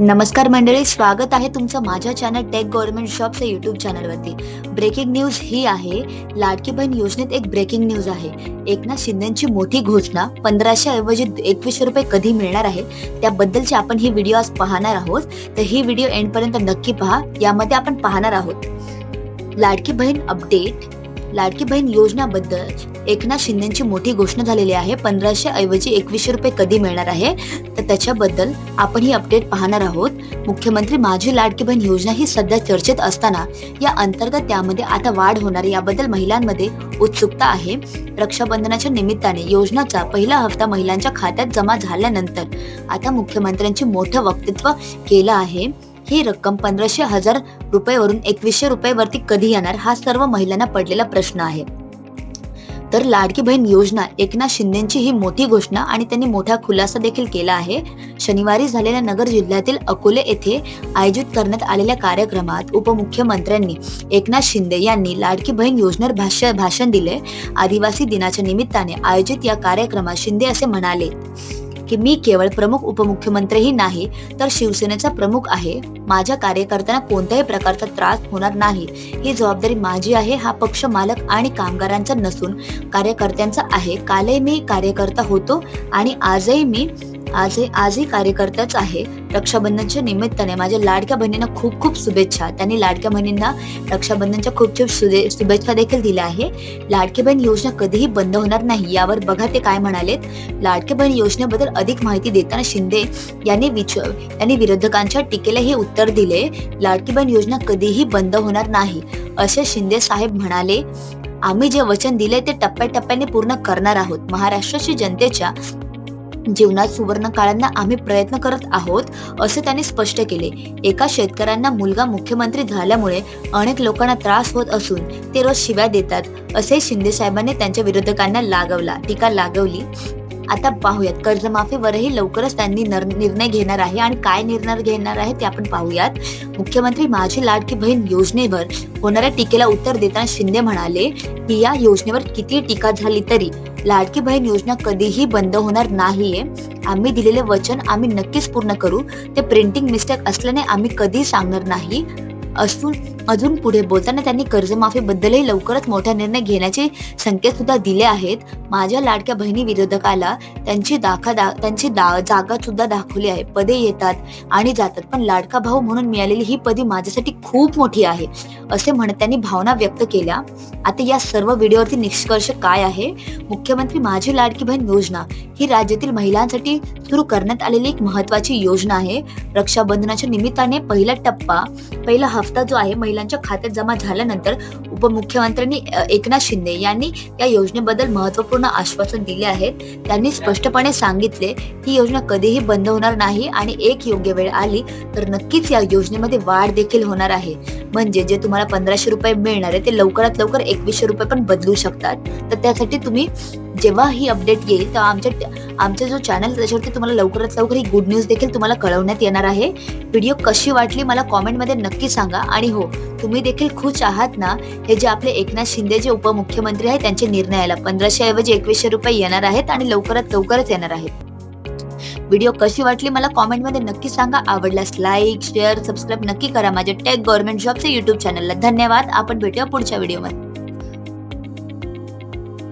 नमस्कार मंडळी स्वागत आहे तुमचं माझ्या चॅनल टेक गव्हर्नमेंट शॉपच्या यूट्यूब चॅनलवरती ब्रेकिंग न्यूज ही आहे लाडकी बहीण योजनेत एक ब्रेकिंग न्यूज आहे. एकनाथ शिंदेची मोठी घोषणा पंधराशे ऐवजी एकवीसशे रुपये कधी मिळणार आहे त्याबद्दलची आपण ही व्हिडिओ आज पाहणार आहोत. तर ही व्हिडिओ एंडपर्यंत नक्की पहा यामध्ये आपण पाहणार आहोत. लाडकी बहीण अपडेट लाडकी बहीण योजनाबद्दल एकनाथ शिंदेची मोठी घोषणा झालेली आहे. पंधराशे ऐवजी एकवीसशे रुपये कधी मिळणार आहे? तर त्याच्याबद्दल आपण ही अपडेट पाहणार आहोत. मुख्यमंत्री माझी लाडकी बहीण योजना ही सध्या चर्चेत असताना या अंतर्गत त्यामध्ये आता वाढ होणार याबद्दल महिलांमध्ये उत्सुकता आहे. रक्षाबंधनाच्या निमित्ताने योजनाचा पहिला हप्ता महिलांच्या खात्यात जमा झाल्यानंतर आता मुख्यमंत्र्यांची मोठं वक्तृत्व केलं आहे. ही रक्कम पंधराशे हजार रुपयेवरून एकवीसशे रुपयेवरती कधी येणार हा सर्व महिलांना पडलेला प्रश्न आहे. तर लाडकी बहीण योजना एकनाथ शिंदेची ही मोठी घोषणा आणि त्यांनी मोठा खुलासा देखील केला आहे. शनिवारी झालेल्या नगर जिल्ह्यातील अकोले येथे आयोजित करण्यात आलेल्या कार्यक्रमात उपमुख्यमंत्र्यांनी एकनाथ शिंदे यांनी लाडकी बहीण योजनेवर भाष्य भाषण दिले. आदिवासी दिनाच्या निमित्ताने आयोजित या कार्यक्रमात शिंदे असे म्हणाले की मी केवळ प्रमुख उपमुख्यमंत्रीही नाही तर शिवसेनेचा प्रमुख आहे. माझ्या कार्यकर्त्यांना कोणत्याही प्रकारचा त्रास होणार नाही. ही जबाबदारी माझी आहे हा पक्ष मालक आणि कामगारांचा नसून कार्यकर्त्यांचा आहे. कालही मी कार्यकर्ता होतो आणि आजही मी आजही आजही कार्यकर्ताच आहे. रक्षाबंधनच्या निमित्ताने माझ्या लाडक्या बहिणींना खूप खूप शुभेच्छा. त्यांनी लाडक्या बहिणींना रक्षाबंधनच्या खूप खूप शुभे- शुभेच्छा देखील दिल्या आहे. लाडकी बहीण योजना कधीही बंद होणार नाही यावर बघा ते काय म्हणालेत. लाडकी बहीण योजनेबद्दल अधिक माहिती देताना शिंदे यांनी विच यांनी विरोधकांच्या टीकेला हे उत्तर दिले लाडकी बहीण योजना कधीही बंद होणार नाही. असे शिंदे साहेब म्हणाले आम्ही जे वचन दिले ते टप्प्याटप्प्याने पूर्ण करणार आहोत. महाराष्ट्राची जनतेच्या जीवनात सुवर्ण काळांना आम्ही प्रयत्न करत आहोत असे त्यांनी स्पष्ट केले. एका शेतकऱ्यांना मुलगा मुख्यमंत्री झाल्यामुळे अनेक लोकांना त्रास होत असून ते रोज शिव्या देतात असे शिंदे साहेबांनी त्यांच्या विरोधकांना लागवला. टीका लागवली. आता पाहूयात. कर्जमाफीवरही लवकरच त्यांनी नर- निर्णय घेणार आहे. आणि काय निर्णय घेणार आहे ते आपण पाहूयात. मुख्यमंत्री माझी लाडकी बहीण योजनेवर होणाऱ्या टीकेला उत्तर देताना शिंदे म्हणाले की या योजनेवर किती टीका झाली तरी लाडकी बहीण योजना कधीही बंद होणार नाहीये. आम्ही दिलेले वचन आम्ही नक्कीच पूर्ण करू. ते प्रिंटिंग मिस्टेक असल्याने आम्ही कधी सांगणार नाही. असून अजून पुढे बोलताना त्यांनी कर्जमाफीबद्दलही लवकरच मोठा निर्णय घेण्याचे संकेत सुद्धा दिले आहेत. माझ्या लाडक्या बहिणी विरोधकाला त्यांची दाखा दा त्यांची दा जागा सुद्धा दाखवली आहे. पदे येतात आणि जातात. पण लाडका भाऊ म्हणून मिळालेली ही पदी माझ्यासाठी खूप मोठी आहे असे म्हणत त्यांनी भावना व्यक्त केल्या. आता या सर्व व्हिडिओवरती निष्कर्ष काय आहे? मुख्यमंत्री माझी लाडकी बहीण योजना ही राज्यातील महिलांसाठी सुरू करण्यात आलेली एक महत्वाची योजना आहे. रक्षाबंधनाच्या निमित्ताने पहिला टप्पा पहिला हप्ता जो आहे महिलांच्या खात्यात जमा झाल्यानंतर उपमुख्यमंत्र्यांनी एकनाथ शिंदे यांनी या योजनेबद्दल महत्त्वपूर्ण आश्वासन दिले आहेत. त्यांनी स्पष्टपणे सांगितले ही योजना कधीही बंद होणार नाही आणि एक योग्य वेळ आली तर नक्कीच या योजनेमध्ये वाढ देखील होणार आहे. म्हणजे जे तुम्हाला पंधराशे रुपये मिळणार आहे ते लवकरात लवकर एकवीसशे रुपये पण बदलू शकतात. तर त्यासाठी तुम्ही जेव्हा ही अपडेट येईल तेव्हा आमच्या आमचा जो चॅनल त्याच्यावरती तुम्हाला लवकरात लवकर ही गुड न्यूज देखील तुम्हाला कळवण्यात येणार आहे. व्हिडिओ कशी वाटली मला कॉमेंटमध्ये नक्की सांगा. आणि हो तुम्ही देखील खुश आहात ना? हे जे आपले एकनाथ शिंदे जे उपमुख्यमंत्री आहेत त्यांच्या निर्णयाला पंधराशे ऐवजी एकवीसशे रुपये येणार आहेत आणि लवकरात लवकरच येणार आहेत. व्हिडिओ कशी वाटली मला कॉमेंटमध्ये नक्की सांगा. आवडल्यास लाईक शेअर सबस्क्राईब नक्की करा माझ्या टेक गव्हर्नमेंट जॉबच्या युट्यूब चॅनलला धन्यवाद. आपण भेटूया पुढच्या व्हिडिओमध्ये